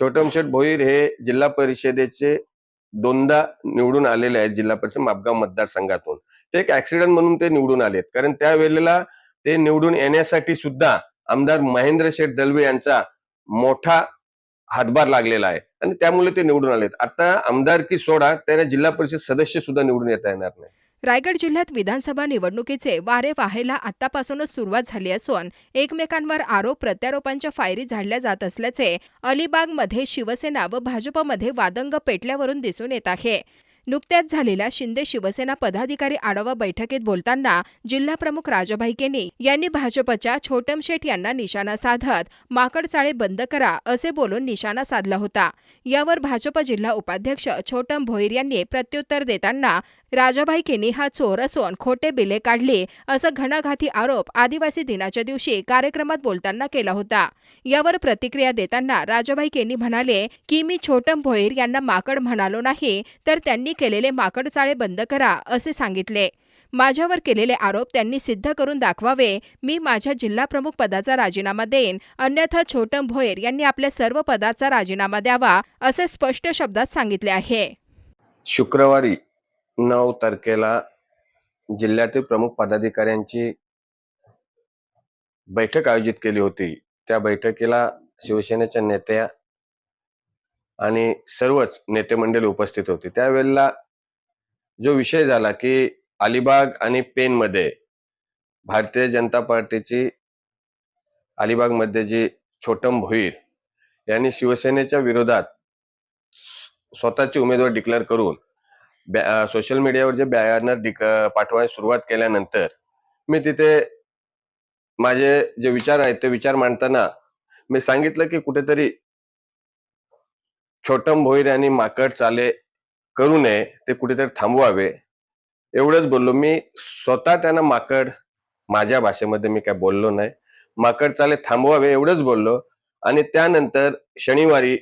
छोटमशेठ भोईर हे जिल्हा परिषदेचे दोनदा निवडून आलेले आहेत जिल्हा परिषद मापगाव मतदारसंघातून. ते एक ऍक्सिडेंट म्हणून ते निवडून आलेत. कारण त्यावेळेला ते निवडून येण्यासाठी सुद्धा आमदार महेंद्र शेठ दलवे यांचा मोठा हातभार लागलेला आहे. आणि त्यामुळे ते निवडून आलेत. आता आमदारकी सोडा त्यांना जिल्हा परिषद सदस्य सुद्धा निवडून येता येणार नाही. रायगड जिल्ह्यात विधानसभा निवडणुकीचे वारे वाहायला आतापासूनच सुरुवात झाली असून एकमेकांवर आरोप प्रत्यारोपांच्या फायरी झाडल्या जात असल्याचे अलिबागमध्ये शिवसेना व भाजपमध्ये वादंग पेटल्यावरून दिसून येत आहे. नुकत्याच झालेल्या शिंदे शिवसेना पदाधिकारी आढावा बैठकीत बोलताना जिल्हाप्रमुख राजाभाई केनी यांनी भाजपच्या छोटम शेठ यांना निशाणा साधत माकडचाळे बंद करा असे बोलून निशाणा साधला होता. यावर भाजप जिल्हा उपाध्यक्ष छोटम भोईर यांनी प्रत्युत्तर देताना राजाभाई केनी हा चोर असून खोटे बिले काढले असं घणाघाती आरोप आदिवासी दिनाच्या दिवशी कार्यक्रमात बोलताना केला होता. यावर प्रतिक्रिया देताना राजाभाई केनी म्हणाले की मी छोटम भोईर यांना माकड म्हणालो नाही तर त्यांनी केलेले माकड चाळे बंद करा असे सांगितले. माझ्यावर केलेले आरोप त्यांनी सिद्ध करून दाखवावे. मी माझ्या जिल्हा प्रमुख पदाचा राजीनामा देईन. अन्यथा छोटम भोईर यांनी आपल्या सर्व पदाचा राजीनामा द्यावा असे स्पष्ट शब्दात सांगितले आहे. शुक्रवारी नऊ तारखेला जिल्ह्यातील प्रमुख पदाधिकाऱ्यांची बैठक आयोजित केली होती. त्या बैठकीला शिवसेनेच्या नेत्या आणि सर्वच नेते मंडळी उपस्थित होते. त्यावेळेला जो विषय झाला की अलिबाग आणि पेनमध्ये भारतीय जनता पार्टीची अलिबागमध्ये जी छोटम भोईर यांनी शिवसेनेच्या विरोधात स्वतःची उमेदवार डिक्लेअर करून सोशल मीडियावर जे बॅनर डिक पाठवायला सुरुवात केल्यानंतर मी तिथे माझे जे विचार आहेत ते विचार मांडताना मी सांगितलं की कुठेतरी छोटम भोईर आणि माकड चाले करू नये ते कुठेतरी थांबवावे. एवढंच बोललो. मी स्वतः त्यांना माकड माझ्या भाषेमध्ये मी काय बोललो नाही. माकड चाले थांबवावे एवढंच बोललो. आणि त्यानंतर शनिवारी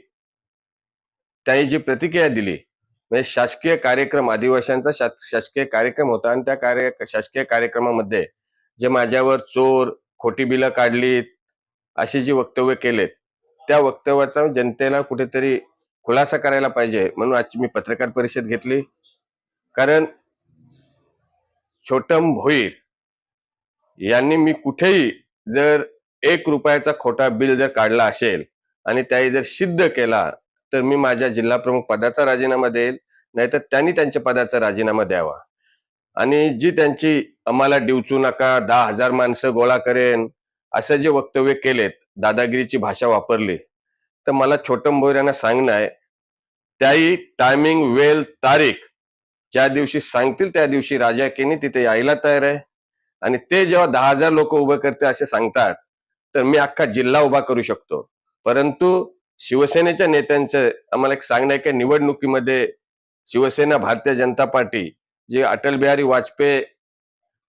त्यांनी जी प्रतिक्रिया दिली म्हणजे शासकीय कार्यक्रम आदिवासींचा शा- शासकीय कार्यक्रम होता आणि त्या कार्य शासकीय कार्यक्रमामध्ये जे माझ्यावर चोर खोटी बिलं काढलीत अशी जी वक्तव्य केलेत त्या वक्तव्याचा जनतेला कुठेतरी खुलासा करायला पाहिजे म्हणून आजची मी पत्रकार परिषद घेतली. कारण छोटम भोईर यांनी मी कुठेही जर एक रुपयाचा खोटा बिल जर काढला असेल आणि त्याही जर सिद्ध केला तर मी माझ्या जिल्हा प्रमुख पदाचा राजीनामा देईल नाहीतर त्यांनी त्यांच्या पदाचा राजीनामा द्यावा. आणि जी त्यांची आम्हाला डिवचू नका दहा हजार माणसं गोळा करेन असं जे वक्तव्य केलेत दादागिरीची भाषा वापरली तर मला छोटम भोईर यांना सांगणं आहे त्याही टायमिंग वेळ तारीख ज्या दिवशी सांगतील त्या दिवशी राजा केनी तिथे यायला तयार आहे. आणि ते जेव्हा दहा हजार लोक उभं करते असे सांगतात तर मी अख्खा जिल्हा उभा करू शकतो. परंतु शिवसेनेच्या नेत्यांचं आम्हाला एक सांगणं आहे की निवडणुकीमध्ये शिवसेना भारतीय जनता पार्टी जे अटल बिहारी वाजपेयी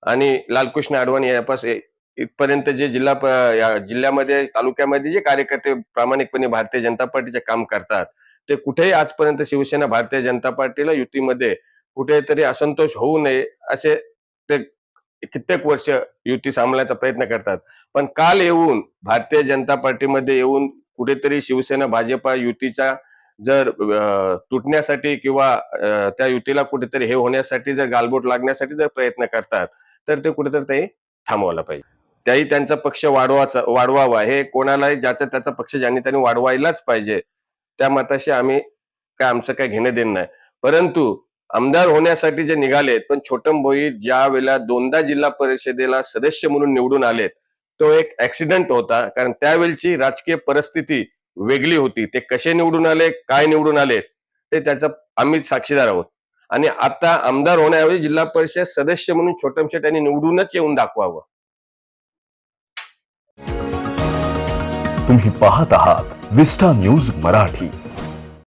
आणि लालकृष्ण अडवाणी यापास इथपर्यंत जे जिल्हा प- या जिल्ह्यामध्ये तालुक्यामध्ये जे कार्यकर्ते प्रामाणिकपणे भारतीय जनता पार्टीचे काम करतात ते कुठेही आजपर्यंत शिवसेना भारतीय जनता पार्टीला युतीमध्ये कुठेतरी असंतोष होऊ नये असे ते कित्येक वर्ष युती सांभाळण्याचा प्रयत्न करतात. पण काल येऊन भारतीय जनता पार्टीमध्ये येऊन कुठेतरी शिवसेना भाजपा युतीच्या जर तुटण्यासाठी किंवा त्या युतीला कुठेतरी हे होण्यासाठी जर गालबोट लागण्यासाठी जर प्रयत्न करतात तर ते कुठेतरी ते थांबवायला पाहिजे. त्याही त्यांचा पक्ष वाढवाचा वाढवावा हे कोणालाही ज्याचा त्याचा पक्ष ज्यांनी त्यांनी वाढवायलाच पाहिजे त्या मताशी आम्ही काय आमचं काय घेणं देणं नाही. परंतु आमदार होण्यासाठी जे निघालेत पण छोटम भोई ज्या वेळेला दोनदा जिल्हा परिषदेला सदस्य म्हणून निवडून आलेत तो एक ऍक्सिडेंट होता कारण त्यावेळची राजकीय परिस्थिती वेगळी होती. ते कसे निवडून आले काय निवडून आले ते त्याचा आम्ही साक्षीदार आहोत. आणि आता आमदार होण्याऐवजी जिल्हा परिषद सदस्य म्हणून छोटम त्यांनी यांनी निवडूनच येऊन दाखवावं. तुम्ही पाहत आहात विस्टा न्यूज मराठी.